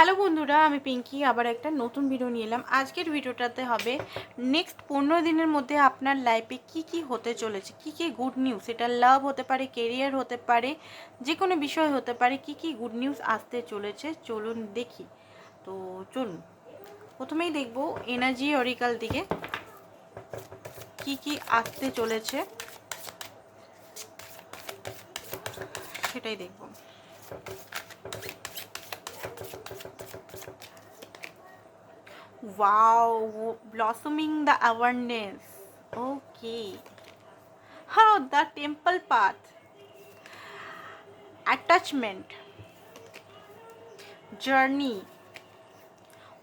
Hello বন্ধুরা, আমি পিঙ্কি, আবার একটা নতুন ভিডিও নিয়ে এলাম। আজকের ভিডিওটাতে হবে নেক্সট পনেরো দিনের মধ্যে আপনার লাইফে কি কি হতে চলেছে, কি কি গুড নিউজ এটা লাভ হতে পারে কেরিয়ার হতে পারে যে কোনো বিষয় হতে পারে, কি কি গুড নিউজ আসতে চলেছে, চলুন দেখি। তো চলুন, প্রথমেই দেখব এনার্জি অরিকাল দিকে কি কি আসতে চলেছে, সেটাই দেখব। Wow, blossoming the awareness. Okay. How the temple path. Attachment. Journey.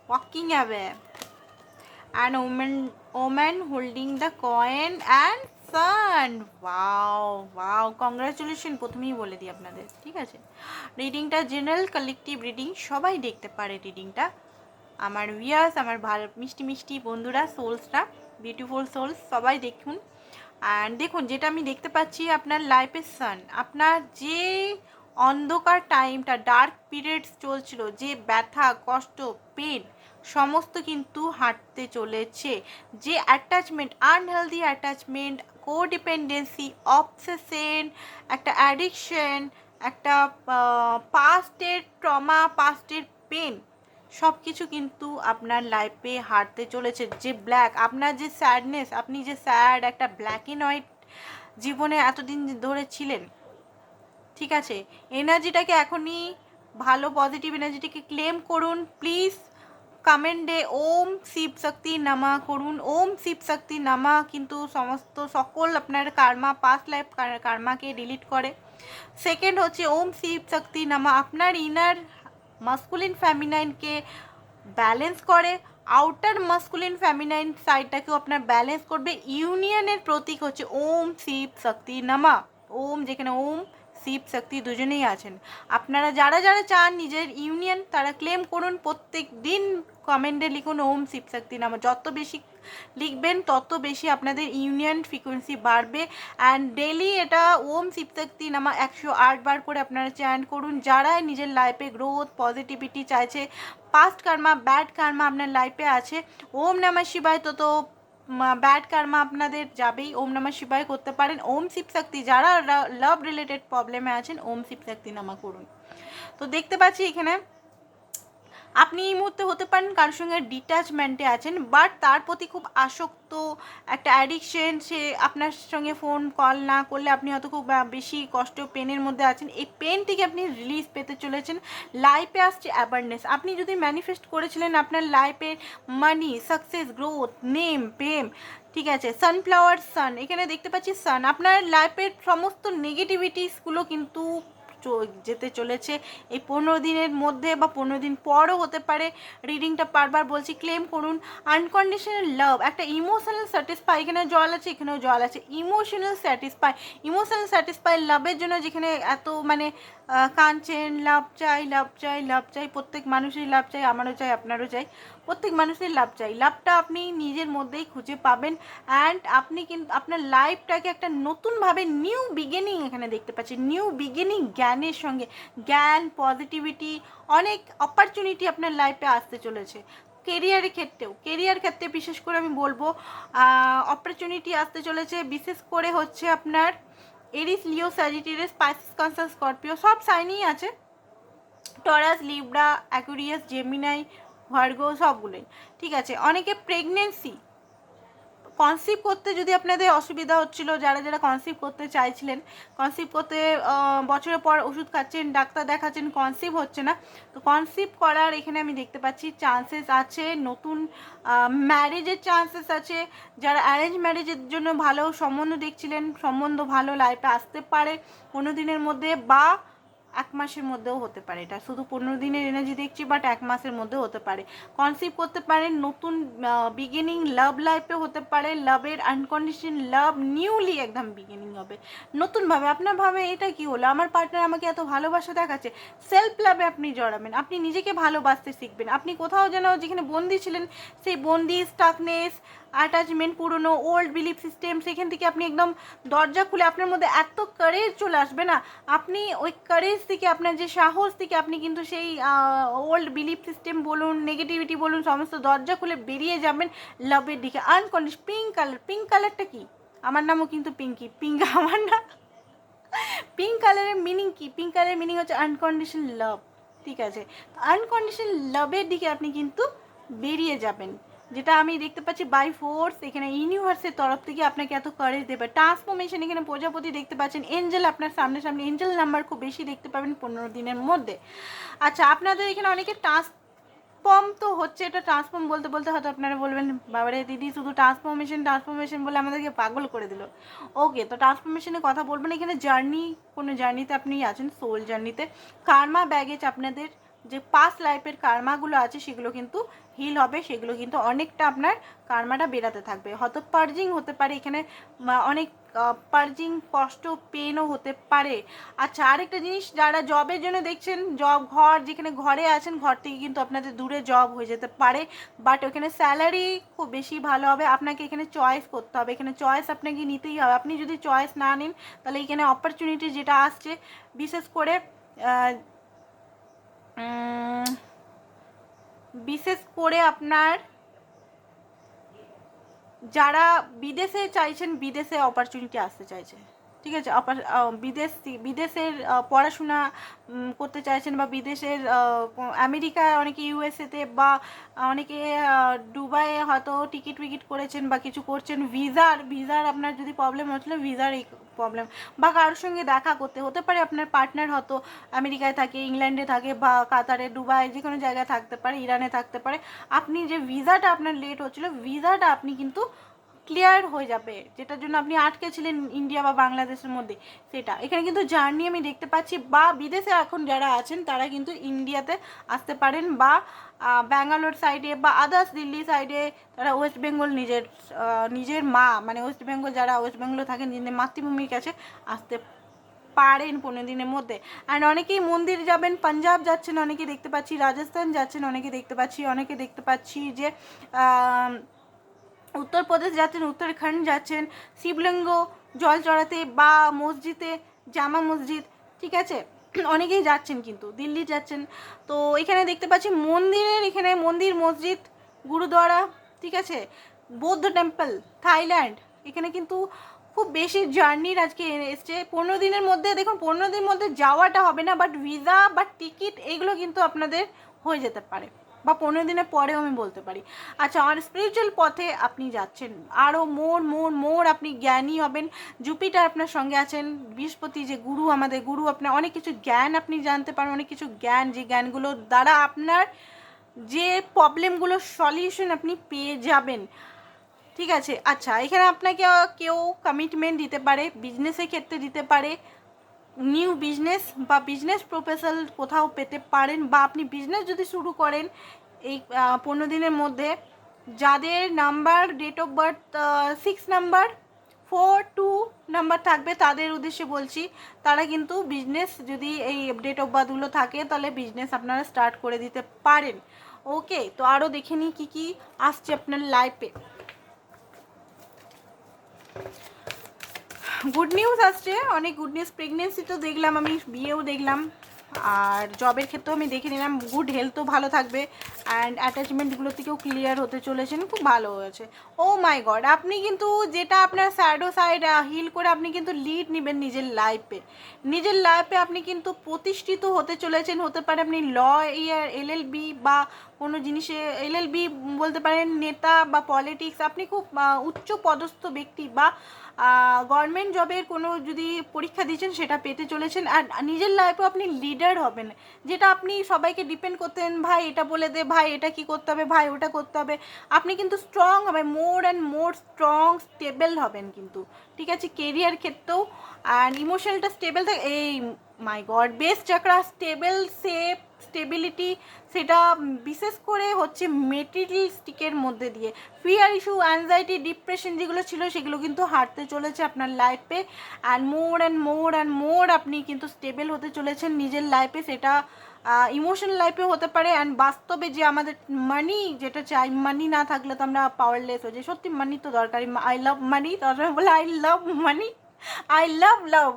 Walking away. And woman, woman holding the coin and sun. Wow, wow. Congratulation প্রথমেই বলে দিই আপনাদের ঠিক আছে রিডিংটা জেনারেল কালেকটিভ রিডিং সবাই দেখতে পারে রিডিংটা আমার ভিয়ার্স আমার ভালো, মিষ্টি মিষ্টি বন্ধুরা সোলসটা বিউটিফুল সোলস সবাই দেখুন। আর দেখুন, যেটা আমি দেখতে পাচ্ছি, আপনার লাইফের সান আপনার যে অন্ধকার টাইমটা ডার্ক পিরিয়ডস চলছিল, যে ব্যথা, কষ্ট পেন সমস্ত কিন্তু হাঁটতে চলেছে। যে attachment unhealthy attachment codependency obsession একটা অ্যাডিকশন একটা পাস্টের ট্রমা পাস্টের পেন সব কিছু কিন্তু আপনার লাইফে হারতে চলেছে। যে ব্ল্যাক আপনার যে স্যাডনেস আপনি যে স্যাড একটা ব্ল্যাক অ্যান্ড হোয়াইট জীবনে এতদিন ধরে ছিলেন, ঠিক আছে? এনার্জিটাকে এখনই ভালো পজিটিভ এনার্জিটাকে ক্লেম করুন। প্লিজ কমেন্টে ওম শিব শক্তি নামা করুন। ওম শিব শক্তি নামা কিন্তু সমস্ত সকল আপনার কার্মা পাস্ট লাইফ কার্মাকে ডিলিট করে। সেকেন্ড হচ্ছে ওম শিব শক্তি নামা। আপনার ইনার মাস্কুলিন ফ্যামিনাইনকে ব্যালেন্স করে আউটার মাস্কুলিন ফ্যামিনাইন সাইডটাকেও আপনার ব্যালেন্স করবে। ইউনিয়নের প্রতীক হচ্ছে ওম, শিব, শক্তি, নামা। ওম যেখানে ওম, শিব, শক্তি দুজনেই আছেন। আপনারা যারা যারা চান নিজের ইউনিয়ন তারা ক্লেম করুন প্রত্যেক দিন কমেন্টে লিখুন, ওম শিব শক্তি নামা যত বেশি লিখবেন, তত বেশি আপনাদের ইউনিয়ন ফ্রিকোয়েন্সি বাড়বে। অ্যান্ড ডেলি এটা ওম শিবশক্তি নামা একশো আট বার করে আপনারা চ্যান্ট করুন। যারা নিজের লাইফে গ্রোথ পজিটিভিটি চাইছে পাস্ট কার্মা ব্যাড কার্মা আপনার লাইফে আছে, ওম নামা শিবায় তো তো ব্যাড কার্মা আপনাদের যাবেই, ওম নামা শিবায় করতে পারেন। ওম শিবশক্তি যারা লাভ রিলেটেড প্রবলেমে আছেন, ওম শিবশক্তি নামা করুন। তো দেখতে পাচ্ছি এখানে আপনি এই মুহূর্তে হতে পারেন কারোর সঙ্গে ডিট্যাচমেন্টে আছেন বাট তার প্রতি খুব আসক্ত একটা অ্যাডিকশন সে আপনার সঙ্গে ফোন কল না করলে আপনি হয়তো খুব বেশি কষ্ট পেনের মধ্যে আছেন। এই পেন থেকে আপনি রিলিজ পেতে চলেছেন। লাইফে আসছে অ্যাওয়ারনেস আপনি যদি ম্যানিফেস্ট করেছিলেন আপনার লাইফে মানি সাকসেস গ্রোথ নেম প্রেম ঠিক আছে সানফ্লাওয়ার সান এখানে দেখতে পাচ্ছি সান আপনার লাইফের সমস্ত নেগেটিভিটিসগুলো কিন্তু যেতে চলেছে। এই পনেরো দিনের মধ্যে বা পনেরো দিন পরও হতে পারে। রিডিংটা বারবার বলছি ক্লেম করুন। আনকন্ডিশনাল লাভ একটা ইমোশনাল স্যাটিসফাই এখানে জল আছে, এখানেও জল আছে। ইমোশনাল স্যাটিসফাই ইমোশনাল স্যাটিসফাই লাভের জন্য যেখানে এত মানে কাঁদছেন লাভ চাই লাভ চাই লাভ চাই, প্রত্যেক মানুষেরই লাভ চাই, আমারও চাই, আপনারও চাই, প্রত্যেক মানুষের লাভ চাই। লাভটা আপনি নিজের মধ্যেই খুঁজে পাবেন অ্যান্ড আপনি কিন্তু আপনার লাইফটাকে একটা নতুনভাবে নিউ বিগিনিং এখানে দেখতে পাচ্ছেন নিউ বিগিনিং জ্ঞানের সঙ্গে। জ্ঞান পজিটিভিটি অনেক অপরচুনিটি আপনার লাইফে আসতে চলেছে। কেরিয়ারের ক্ষেত্রেও। কেরিয়ার ক্ষেত্রে বিশেষ করে আমি বলব অপরচুনিটি আসতে চলেছে। বিশেষ করে হচ্ছে আপনার Aries Leo Sagittarius Pisces conscious Scorpio সব সাইনই আছে। Taurus Libra Aquarius Gemini Virgo সবগুলোই। ঠিক আছে? অনেকে প্রেগনেন্সি কনসিভ করতে যদি আপনাদের অসুবিধা হচ্ছিল, যারা যারা কনসিভ করতে চাইছিলেন কনসিভ করতে বছরের পর ওষুধ খাচ্ছেন, ডাক্তার দেখাচ্ছেন কনসিভ হচ্ছে না, তো কনসিভ করার এখানে আমি দেখতে পাচ্ছি চান্সেস আছে, নতুন ম্যারেজের চান্সেস আছে, যারা অ্যারেঞ্জ ম্যারেজের জন্য ভালো সম্বন্ধ দেখছিলেন, সম্বন্ধ ভালো লাইফে আসতে পারে কোনো দিনের মধ্যে বা এক মাসের মধ্যেও হতে পারে এটা। শুধু পনেরো দিনের এনার্জি দেখছি বাট এক মাসের মধ্যেও হতে পারে। কনসিভ করতে পারেন, নতুন বিগিনিং লাভ লাইফে হতে পারে। লাভের আনকন্ডিশন লাভ নিউলি একদম বিগিনিং হবে। নতুনভাবে আপনার ভাবে এটা কি হলো? আমার পার্টনার আমাকে এত ভালোবাসা দেখাচ্ছে সেলফ লাভে আপনি জড়াবেন। আপনি নিজেকে ভালোবাসতে শিখবেন। আপনি কোথাও যেন যেখানে বন্দি ছিলেন, সেই বন্দি স্টাকনেস অ্যাটাচমেন্ট পুরনো ওল্ড বিলিফ সিস্টেম সেখান থেকে আপনি একদম দরজা খুলে আপনার মধ্যে এত কারেজ চলে আসবে না? আপনি ওই কারেজ থেকে আপনার যে সাহস থেকে আপনি কিন্তু সেই ওল্ড বিলিফ সিস্টেম বলুন নেগেটিভিটি বলুন, সমস্ত দরজা খুলে বেরিয়ে যাবেন লাভের দিকে। আনকন্ডিশ পিঙ্ক কালার পিঙ্ক কালারটা কি? আমার নামও কিন্তু পিঙ্কি পিঙ্ক আমার না? পিঙ্ক কালারের মিনিং কি? পিঙ্ক কালারের মিনিং হচ্ছে আনকন্ডিশন লাভ ঠিক আছে? আনকন্ডিশন লাভের দিকে আপনি কিন্তু বেরিয়ে যাবেন। যেটা আমি দেখতে পাচ্ছি বাই ফোর্স এখানে ইউনিভার্সের তরফ থেকে আপনাকে এত কারেজ দেবে। ট্রান্সফরমেশন এখানে প্রজাপতি দেখতে পাচ্ছেন। এঞ্জেল আপনার সামনে সামনে এঞ্জেল নাম্বার খুব বেশি দেখতে পাবেন পনেরো দিনের মধ্যে। আচ্ছা আপনাদের এখানে অনেকে ট্রান্স ট্রান্সফর্ম তো হচ্ছে, এটা ট্রান্সফর্ম বলতে বলতে হয়তো আপনারা বলবেন, বাবারে দিদি, শুধু ট্রান্সফরমেশন ট্রান্সফরমেশন বলে আমাদেরকে পাগল করে দিল। ওকে তো ট্রান্সফরমেশনের কথা বলবেন, এখানে জার্নি কোনো জার্নিতে আপনি আছেন সোল জার্নিতে কার্মা ব্যাগেজ আপনাদের যে পাস লাইফের কার্মাগুলো আছে, সেগুলো কিন্তু হিল হবে, সেগুলো কিন্তু অনেকটা আপনার কার্মাটা বেরাতে থাকবে। হয়তো পার্জিং হতে পারে, এখানে অনেক পার্জিং কষ্ট পেনও হতে পারে। আচ্ছা আরেকটা জিনিস যারা জবের জন্য দেখছেন জব ঘর, যেখানে ঘরে আছেন, ঘর থেকে কিন্তু আপনাদের দূরে জব হয়ে যেতে পারে। বাট ওখানে স্যালারি খুব বেশি ভালো হবে, আপনাকে এখানে চয়েস করতে হবে। এখানে চয়েস আপনাকে নিতেই হবে। আপনি যদি চয়েস না নেন, তাহলে এখানে অপরচুনিটি যেটা আসছে, বিশেষ করে বিশেষ করে আপনার যারা বিদেশে চাইছেন, বিদেশে অপরচুনিটি আসতে চাইছে ঠিক আছে? বিদেশ, বিদেশের পড়াশোনা করতে চাইছেন বা বিদেশের আমেরিকা, অনেকে ইউএসএতে বা অনেকে দুবাইয়ে হয়তো টিকিট উইকিট করেছেন বা কিছু করছেন, ভিসার ভিসার আপনার যদি প্রবলেম হচ্ছিল, ভিসার প্রবলেম বা কারোর সঙ্গে দেখা করতে, হতে পারে আপনার পার্টনার হয়তো আমেরিকায় থাকে, ইংল্যান্ডে থাকে বা কাতারে, দুবাই যে কোনো জায়গায় থাকতে পারে, ইরানে থাকতে পারে। আপনি যে ভিসাটা আপনার লেট হচ্ছিল ভিসাটা আপনি কিন্তু ক্লিয়ার হয়ে যাবে, যেটার জন্য আপনি আটকে ছিলেন ইন্ডিয়া বা বাংলাদেশের মধ্যে, সেটা। এখানে কিন্তু জার্নি আমি দেখতে পাচ্ছি, বা বিদেশে এখন যারা আছেন, তারা কিন্তু ইন্ডিয়াতে আসতে পারেন, বা ব্যাঙ্গালোর সাইডে বা আদার্স দিল্লি সাইডে তারা ওয়েস্ট বেঙ্গল নিজের নিজের মা মানে ওয়েস্ট বেঙ্গল যারা ওয়েস্ট বেঙ্গলে থাকেন নিজের মাতৃভূমির কাছে আসতে পারেন পনেরো দিনের মধ্যে। অ্যান্ড অনেকেই মন্দির যাবেন পাঞ্জাব যাচ্ছেন, অনেকে দেখতে পাচ্ছি রাজস্থান যাচ্ছেন, অনেকে দেখতে পাচ্ছি, অনেকে দেখতে পাচ্ছি যে উত্তরপ্রদেশ যাচ্ছেন, উত্তরাখণ্ড যাচ্ছেন, শিবলিঙ্গ, জল চড়াতে বা মসজিদে, জামা মসজিদ, ঠিক আছে? অনেকেই যাচ্ছেন কিন্তু, দিল্লি যাচ্ছেন। তো এখানে দেখতে পাচ্ছি মন্দিরের, এখানে মন্দির, মসজিদ গুরুদ্বারা ঠিক আছে? বৌদ্ধ টেম্পল, থাইল্যান্ড, এখানে কিন্তু খুব বেশি জার্নির আজকে এসছে। পনেরো দিনের মধ্যে, দেখুন, পনেরো দিনের মধ্যে যাওয়াটা হবে না বাট ভিসা বা টিকিট এগুলো কিন্তু আপনাদের হয়ে যেতে পারে। বা পনেরো দিনের পরেও আমি বলতে পারি। আচ্ছা আমার স্পিরিচুয়াল পথে আপনি যাচ্ছেন আরও মোর মোর মোর আপনি জ্ঞানী হবেন। জুপিটার আপনার সঙ্গে আছেন, বৃহস্পতি যে গুরু আমাদের, গুরু আপনার অনেক কিছু জ্ঞান আপনি জানতে পারেন, অনেক কিছু জ্ঞান, যে জ্ঞানগুলো দ্বারা আপনার যে প্রবলেমগুলোর সলিউশন আপনি পেয়ে যাবেন। ঠিক আছে? আচ্ছা এখানে আপনাকে কেউ কমিটমেন্ট দিতে পারে বিজনেসের ক্ষেত্রে দিতে পারে নিউ বিজনেস বা বিজনেস প্রপোজাল কোথাও পেতে পারেন বা আপনি বিজনেস যদি শুরু করেন এই পনেরো দিনের মধ্যে, যাদের number date of birth six number four two number থাকবে, তাদের উদ্দেশ্যে বলছি, তারা কিন্তু বিজনেস যদি এই ডেট অফ বার্থগুলো থাকে, তাহলে বিজনেস আপনারা স্টার্ট করে দিতে পারেন। ওকে তো আরও দেখে নিই কী কী আসছে আপনার লাইফে গুড নিউজ আসছে, অনেক গুড নিউজ প্রেগনেন্সি তো দেখলাম আমি, বিয়েও দেখলাম। আর জবের ক্ষেত্রেও আমি দেখে নিলাম গুড হেলথও ভালো থাকবে। অ্যান্ড অ্যাটাচমেন্টগুলো থেকেও ক্লিয়ার হতে চলেছেন খুব ভালো হয়েছে। ও মাই গড আপনি কিন্তু যেটা আপনার স্যাডো সাইড হিল করে আপনি কিন্তু লিড নেবেন নিজের লাইফে নিজের লাইফে আপনি কিন্তু প্রতিষ্ঠিত হতে চলেছেন, হতে পারে আপনি ল ইয়ার এলএলবি বা কোনো জিনিসে এলএলবি বলতে পারেন, নেতা বা পলিটিক্স আপনি খুব উচ্চ পদস্থ ব্যক্তি বা গভর্নমেন্ট জবের কোনো যদি পরীক্ষা দিচ্ছেন সেটা পেতে চলেছেন। আর নিজের লাইফেও আপনি লিডার হবেন। যেটা আপনি সবাইকে ডিপেন্ড করতেন, ভাই, এটা বলে দে, ভাই, এটা কি করতে হবে, ভাই, ওটা করতে হবে। আপনি কিন্তু স্ট্রং হবে more and more strong stable হবেন কিন্তু। ঠিক আছে? কেরিয়ার ক্ষেত্রেও। আর ইমোশনালটা স্টেবল থাকে এই my god best chakra stable safe stability সেটা বিশেষ করে হচ্ছে মেটেরিয়ালিস্টিকের মধ্যে দিয়ে। ফিয়ার ইস্যু অ্যাংজাইটি ডিপ্রেশন যেগুলো ছিল সেগুলো কিন্তু হারতে চলেছে আপনার লাইফে and more and more and more আপনি কিন্তু স্টেবেল হতে চলেছেন নিজের লাইফে সেটা ইমোশন লাইফে হতে পারে। অ্যান্ড বাস্তবে যে আমাদের মানি যেটা চাই মানি না থাকলে তো আমরা পাওয়ারলেস হয়ে যাই। সত্যি মানি তো দরকারি আই লাভ মানি তারপরে বলে I love money I love love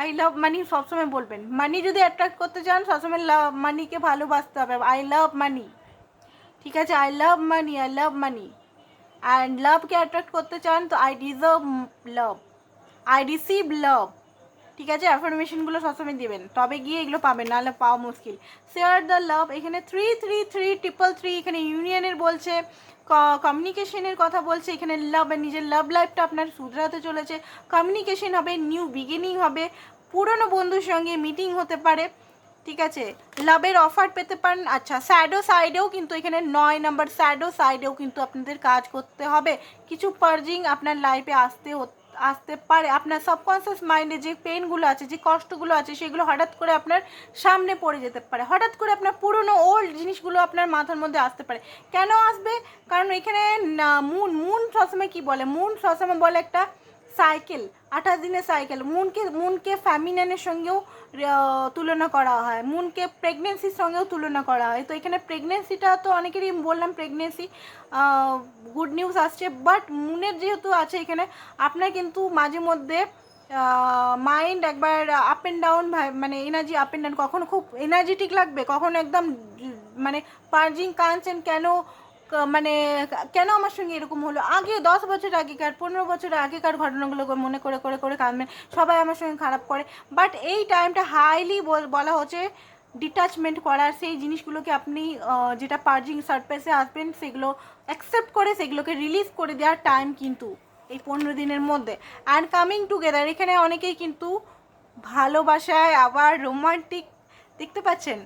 I love money সবসময় বলবেন। মানি যদি অ্যাট্রাক্ট করতে চান, সবসময় লাভ মানিকে ভালোবাসতে হবে। আই লাভ মানি ঠিক আছে? I love money I love money and লাভকে অ্যাট্রাক্ট করতে চান, তো I deserve love I receive love ঠিক আছে? অ্যাফার্মেশনগুলো সবসময় দিবেন। তবে গিয়ে এগুলো পাবেন, নাহলে পাওয়া মুশকিল। শেয়ার দ্য লাভ এখানে three three three triple three এখানে ইউনিয়নের বলছে কমিউনিকেশনের কথা বলছে, এখানে লাভ নিজের লাভ লাইফটা আপনার শুধরাতে চলেছে। কমিউনিকেশন হবে নিউ বিগিনিং হবে, পুরনো বন্ধুর সঙ্গে মিটিং হতে পারে, ঠিক আছে? লাভের অফার পেতে পারেন আচ্ছা স্যাডো সাইডেও কিন্তু এখানে নয় নাম্বার স্যাডো সাইডেও কিন্তু আপনাদের কাজ করতে হবে। কিছু পার্জিং আপনার লাইফে আসতে হতে আসতে পারে। আপনার সাবকনসিয়াস মাইন্ডে যে পেনগুলো আছে, যে কষ্টগুলো আছে, সেগুলো হঠাৎ করে আপনার সামনে পড়ে যেতে পারে। হঠাৎ করে আপনার পুরনো ওল্ড জিনিসগুলো আপনার মাথার মধ্যে আসতে পারে। কেন আসবে? কারণ এখানে মুন মুন সবসময় কী বলে? মুন সবসময় বলে একটা সাইকেল, আঠাশ দিনের সাইকেল। মুনকে মুনকে ফ্যামিনানের সঙ্গেও তুলনা করা হয়। মুনকে প্রেগনেন্সির সঙ্গেও তুলনা করা হয়। তো এখানে প্রেগনেন্সিটা তো অনেকেরই বললাম প্রেগনেন্সি গুড নিউজ আসছে। বাট মুনের যেহেতু আছে এখানে, আপনার কিন্তু মাঝে মধ্যে মাইন্ড একবার আপ অ্যান্ড ডাউন মানে এনার্জি আপ অ্যান্ড ডাউন কখনো খুব এনার্জেটিক লাগবে, কখনো একদম মানে পার্জিং কাঁদছেন কেন মানে কেন আমার সঙ্গে এরকম হলো? আগে দশ বছর আগেকার, পনেরো বছর আগেকার ঘটনাগুলো মনে করে করে করে কাঁদবেন সবাই আমার সঙ্গে খারাপ করে। বাট এই টাইমটা হাইলি বলা হচ্ছে ডিটাচমেন্ট করার, সেই জিনিসগুলোকে আপনি যেটা পার্জিং সারফেসে আসবেন, সেগুলো অ্যাকসেপ্ট করে, সেগুলোকে রিলিজ করে দেওয়ার টাইম কিন্তু এই পনেরো দিনের মধ্যে। অ্যান্ড কামিং টুগেদার এখানে অনেকেই কিন্তু ভালোবাসায় আবার রোমান্টিক দেখতে পাচ্ছেন?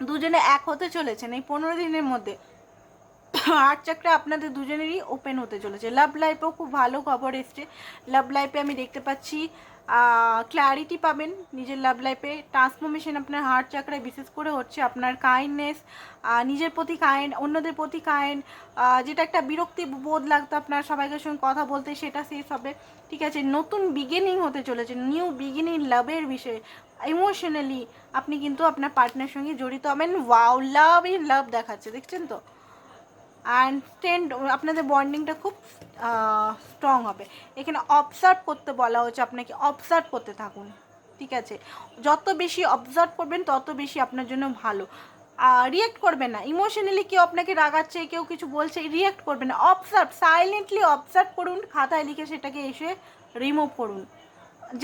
দুজনে এক হতে চলেছেন এই পনেরো দিনের মধ্যে। আট চাকরা আপনাদের দুজনেরই ওপেন হতে চলেছে। লাভ লাইফেও খুব ভালো খবর এসছে। লাভ লাইফে আমি দেখতে পাচ্ছি ক্ল্যারিটি পাবেন নিজের লাভ লাইফে ট্রান্সফরমেশন আপনার হার্ট চাকরায় বিশেষ করে হচ্ছে আপনার কাইন্ডনেস নিজের প্রতি কাইন্ড অন্যদের প্রতি কাইন্ড যেটা একটা বিরক্তি বোধ লাগতো আপনার সবাইকে সঙ্গে কথা বলতে, সেটা শেষ হবে। ঠিক আছে, নতুন বিগিনিং হতে চলেছে নিউ বিগিনিং লাভের বিষয়ে। ইমোশনালি আপনি কিন্তু আপনার পার্টনার সঙ্গে জড়িত হবেন। ওয়াও লাভ ইন লাভ দেখাচ্ছে, দেখছেন তো? অ্যান্ড স্টেন্ড আপনাদের বন্ডিংটা খুব স্ট্রং হবে। এখানে অবজার্ভ করতে বলা হচ্ছে আপনাকে অবজার্ভ করতে থাকুন। ঠিক আছে? যত বেশি অবজার্ভ করবেন, তত বেশি আপনার জন্য ভালো। রিয়েক্ট করবেন না। ইমোশনালি কেউ আপনাকে রাগাচ্ছে, কেউ কিছু বলছে রিয়েক্ট করবেন না। অবজার্ভ সাইলেন্টলি অবজার্ভ করুন। খাতায় লিখে সেটাকে এসে রিমুভ করুন।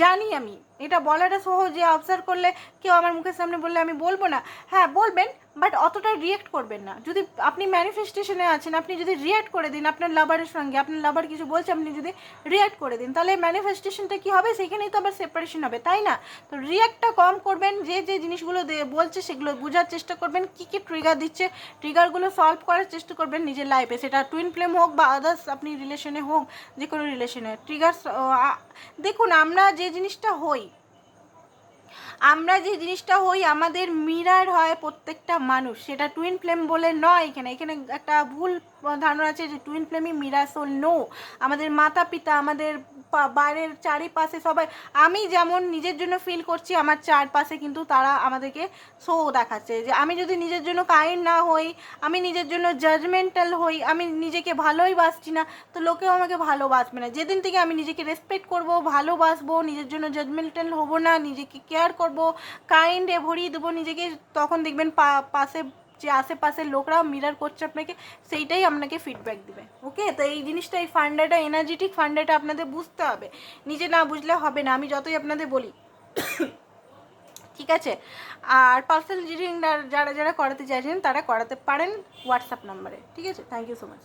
জানি আমি। এটা বলাটা সহজ, যে অবজার্ভ করলে কেউ আমার মুখের সামনে বললে আমি বলব না। হ্যাঁ বলবেন বাট অতটা রিয়েক্ট করবেন না। যদি আপনি ম্যানিফেস্টেশনে আছেন, আপনি যদি রিয়েক্ট করে দিন আপনার লাভারের সঙ্গে, আপনার লাভার কিছু বলছে, আপনি যদি রিয়েক্ট করে দিন, তাহলে ম্যানিফেস্টেশনটা কী হবে? সেখানেই তো আবার সেপারেশন হবে, তাই না? তো রিয়েক্টটা কম করবেন, যে যে জিনিসগুলো বলছে সেগুলো বোঝার চেষ্টা করবেন, কী কী ট্রিগার দিচ্ছে ট্রিগারগুলো সলভ করার চেষ্টা করবেন নিজের লাইফে সেটা টুইন ফ্লেম হোক বা আদার্স আপনি রিলেশনে হোক যে কোনো রিলেশনে ট্রিগার দেখুন, আমরা যে জিনিসটা হই আমরা যে জিনিসটা হই, আমাদের মিরার হয় প্রত্যেকটা মানুষ। সেটা টুইন ফ্লেম বলে নয় এখানে। এখানে একটা ভুল ধারণা আছে যে টুইন ফ্লেমই মিরাসোল নো আমাদের মাতা পিতা আমাদের বাইরের চারিপাশে সবাই, আমি যেমন নিজের জন্য ফিল করছি, আমার চারপাশে কিন্তু তারা আমাদেরকে শো দেখাচ্ছে। যে আমি যদি নিজের জন্য কাইন্ড না হই, আমি নিজের জন্য জাজমেন্টাল হই, আমি নিজেকে ভালোই বাসছি না, তো লোকেও আমাকে ভালোবাসবে না। যেদিন থেকে আমি নিজেকে রেসপেক্ট করব, ভালোবাসবো, নিজের জন্য জাজমেন্টাল হব না, নিজেকে কেয়ার করব কাইন্ডে ভরিয়ে দেবো নিজেকে, তখন দেখবেন পাশে যে আশেপাশের লোকরা মিরার করছে আপনাকে, সেইটাই আপনাকে ফিডব্যাক দিবে ওকে তো এই জিনিসটা, এই ফান্ডাটা এনার্জেটিক ফান্ডাটা আপনাদের বুঝতে হবে। নিজে না বুঝলে হবে না, আমি যতই আপনাদের বলি। ঠিক আছে? আর পার্সোনাল রিডিং যারা যারা করাতে চাইছেন, তারা করাতে পারেন হোয়াটসঅ্যাপ নাম্বারে ঠিক আছে? Thank you so much